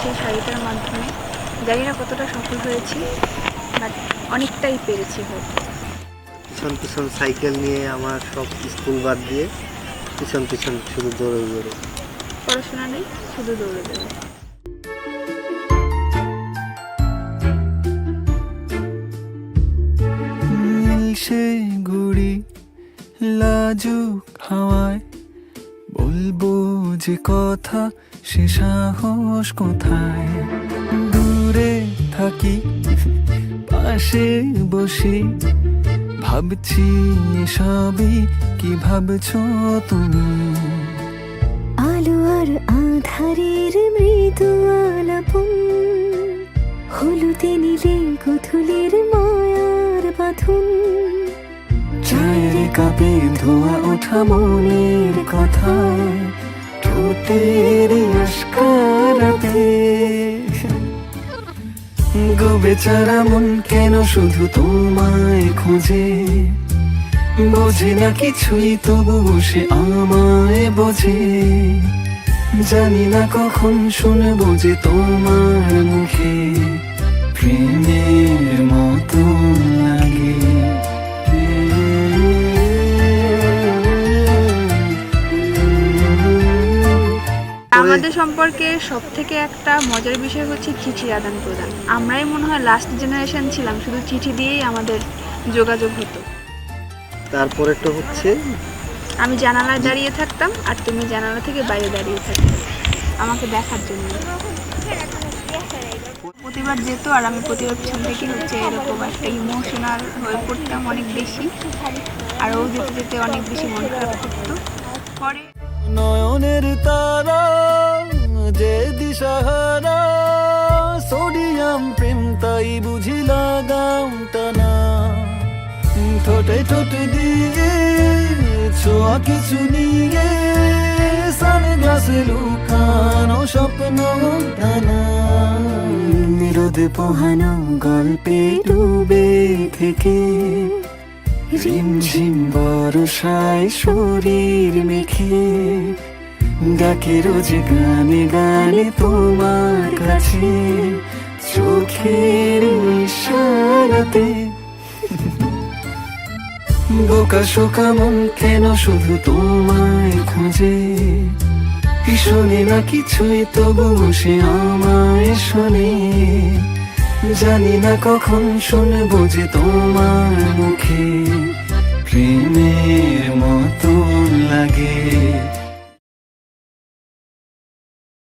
সেই শাড়িটার মাধ্যমে জানি না কতটা সফল হয়েছি বাট অনেকটাই পেরেছি হয়তো পিছন পিছন সাইকেল নিয়ে আমার সব স্কুল বাদ দিয়ে পিছন পিছন শুধু দৌড়ে দৌড়ে। পড়াশোনা নেই শুধু দৌড়ে দেবে সে গুড়ি লাজুক হাওয়ায় বলব যে কথা, সে সাহস কোথায়? দূরে থাকি, পাশে বসে। ভাবছি সবই কি ভাবছ তুমি? আলো আর আধারের মৃদু আলাপন, হলুদে নীলে গোধূলির মায়ার কাপে ধোয়া ওঠা মনের কথা। ঠোঁটের আস্কারাতে গো বেচারা মন কেন শুধু তোমায় খোঁজে? বোঝে না কিছুই তবু সে আমায় বোঝে। জানি না কখন শুনব যে তোমার আমাদের সম্পর্কে সব থেকে একটা মজার বিষয় হচ্ছে চিঠি আদান প্রদান। আমরাই মনে হয় লাস্ট জেনারেশন ছিলাম শুধু চিঠি দিয়েই আমাদের যোগাযোগ হতো। তারপরেটা হচ্ছে আমি জানালায় দাঁড়িয়ে থাকতাম আর তুমি জানালা থেকে বাইরে দাঁড়িয়ে থাকতে। আমাকে দেখার জন্য। প্রতিবার যেত আর আমি প্রতিবার পিছন থেকে হচ্ছে এরকম একটা ইমোশনাল হয়ে পড়তাম অনেক বেশি। আর ও যেতে যেতে অনেক বেশি মন খারাপ করতো। পরে নয়নের তারা দিশাহারা সোডিয়াম প্রেম তাই বুঝি লাগাম টানা ঠোঁটে ঠোঁটে দিয়ে ছোঁয়া কিছু নিয়ে সানগ্লাসে লুকানো স্বপ্ন টানা রোদে পোহানো গল্পে ডুবে থেকে রিমঝিম বর্ষায় শরীর মেখে ডাকে রোজ গানে গানে তোমার কাছে চোখের ইশারাতে। বোকা শোকা মন কেন শুধু তোমায় খোঁজে? শোনে না কিছুই তবু সে আমায় শোনে। জানি না কখন শুনব যে তোমার মুখে প্রেমের লাগে